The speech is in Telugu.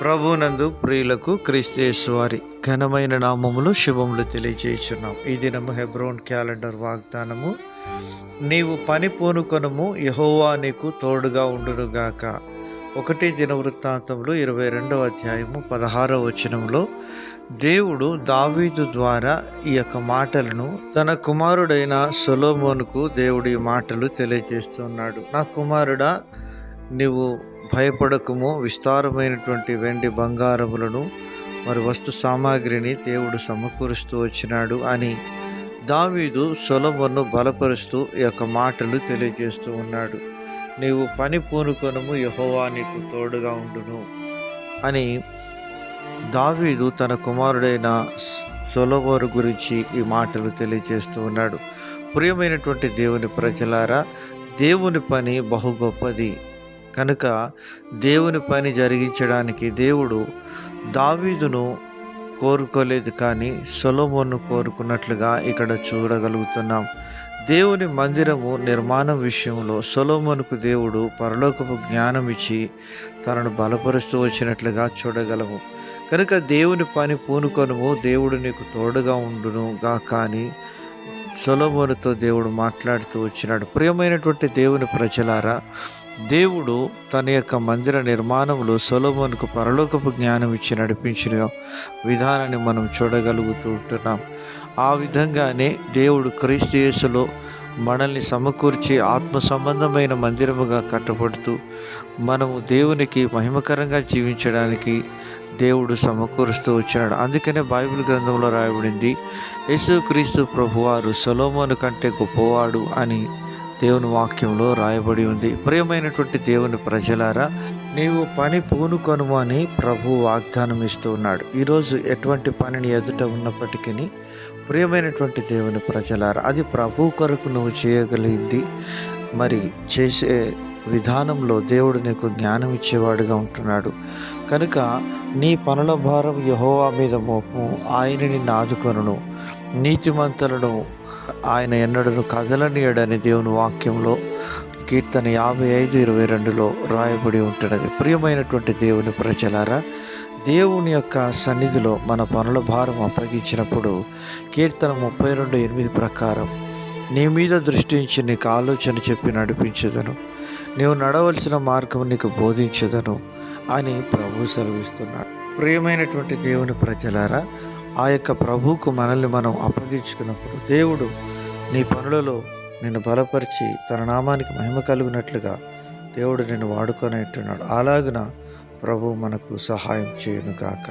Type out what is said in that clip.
ప్రభునందు ప్రియులకు క్రీస్తేసు ఘనమైన నామములు శుభములు తెలియజేయుచున్నాం. ఈ దినము హెబ్రోన్ క్యాలెండర్ వాగ్దానము. నీవు పని పూనుకొనము యహోవా నీకు తోడుగా ఉండునుగాక. ఒకటి దినవృత్తాంతంలో ఇరవై రెండవ అధ్యాయము పదహారవ వచనంలో దేవుడు దావీదు ద్వారా ఈ యొక్క మాటలను తన కుమారుడైన సొలోమోనుకు దేవుడి మాటలు తెలియజేస్తున్నాడు. నా కుమారుడా నీవు భయపడకము విస్తారమైనటువంటి వెండి బంగారములను మరి వస్తు సామాగ్రిని దేవుడు సమకూరుస్తూ వచ్చినాడు అని దావీదు సొలమును బలపరుస్తూ ఈ యొక్క మాటలు తెలియజేస్తూ ఉన్నాడు. నీవు పని పూనుకొనము యహోవా నీకు తోడుగా ఉండును అని దావీదు తన కుమారుడైన సొలమోరు గురించి ఈ మాటలు తెలియజేస్తూ ఉన్నాడు. ప్రియమైనటువంటి దేవుని ప్రజలారా దేవుని పని బహు గొప్పది. కనుక దేవుని పని జరిగించడానికి దేవుడు దావీదును కోరుకోలేదు కానీ సొలోమోను కోరుకున్నట్లుగా ఇక్కడ చూడగలుగుతున్నాం. దేవుని మందిరము నిర్మాణం విషయంలో సొలోమోనుకు దేవుడు పరలోకపు జ్ఞానం ఇచ్చి తనను బలపరుస్తూ వచ్చినట్లుగా చూడగలము. కనుక దేవుని పని పూనుకొనుము దేవుడు నీకు తోడుగా ఉండునుగా కానీ సొలోమోనుతో దేవుడు మాట్లాడుతూ వచ్చినాడు. ప్రియమైనటువంటి దేవుని ప్రజలారా దేవుడు తన యొక్క మందిర నిర్మాణంలో సొలోమోన్కు పరలోకపు జ్ఞానం ఇచ్చి నడిపించిన విధానాన్ని మనం చూడగలుగుతూ ఉంటున్నాం. ఆ విధంగానే దేవుడు క్రీస్తు యేసులో మనల్ని సమకూర్చి ఆత్మ సంబంధమైన మందిరముగా కట్టబడుతూ మనము దేవునికి మహిమకరంగా జీవించడానికి దేవుడు సమకూరుస్తూ వచ్చాడు అందుకనే బైబిల్ గ్రంథంలో రాయబడింది యేసుక్రీస్తు ప్రభువారు సొలోమోను కంటే గొప్పవాడు అని. దేవుని వాక్యంలో రాయబడి ఉంది. ప్రియమైనటువంటి దేవుని ప్రజలారా నీవు పని పూనుకొనుము అని ప్రభు వాగ్దానం ఇస్తూ ఉన్నాడు. ఈరోజు ఎటువంటి పనిని ఎదుట ఉన్నప్పటికీ ప్రియమైనటువంటి దేవుని ప్రజలారా అది ప్రభు కొరకు నువ్వు చేయగలిగింది. మరి చేసే విధానంలో దేవుడు నీకు జ్ఞానం ఇచ్చేవాడుగా ఉంటున్నాడు. కనుక నీ పనుల భారం యహోవా మీద మోపు ఆయన నిన్ను ఆదుకొనును నీతిమంతులను ఆయన ఎన్నడను కదలనీయడని దేవుని వాక్యంలో కీర్తన యాభై ఐదు ఇరవై రెండులో రాయబడి ఉంటున్నది. ప్రియమైనటువంటి దేవుని ప్రజలారా దేవుని యొక్క సన్నిధిలో మన పనుల భారం అప్పగించినప్పుడు కీర్తన ముప్పై రెండు ఎనిమిది ప్రకారం నీ మీద దృష్టించి నీకు ఆలోచన చెప్పి నడిపించదను. నీవు నడవలసిన మార్గం నీకు బోధించదను అని ప్రభు సెలవిస్తున్నాడు. ప్రియమైనటువంటి దేవుని ప్రజలారా ఆ యొక్క ప్రభువుకు మనల్ని మనం అప్పగించుకున్నప్పుడు దేవుడు నీ పనులలో నిన్ను బలపరిచి తన నామానికి మహిమ కలిగినట్లుగా దేవుడు నిన్ను వాడుకొని అంటున్నాడు అలాగున ప్రభు మనకు సహాయం చేయను గాక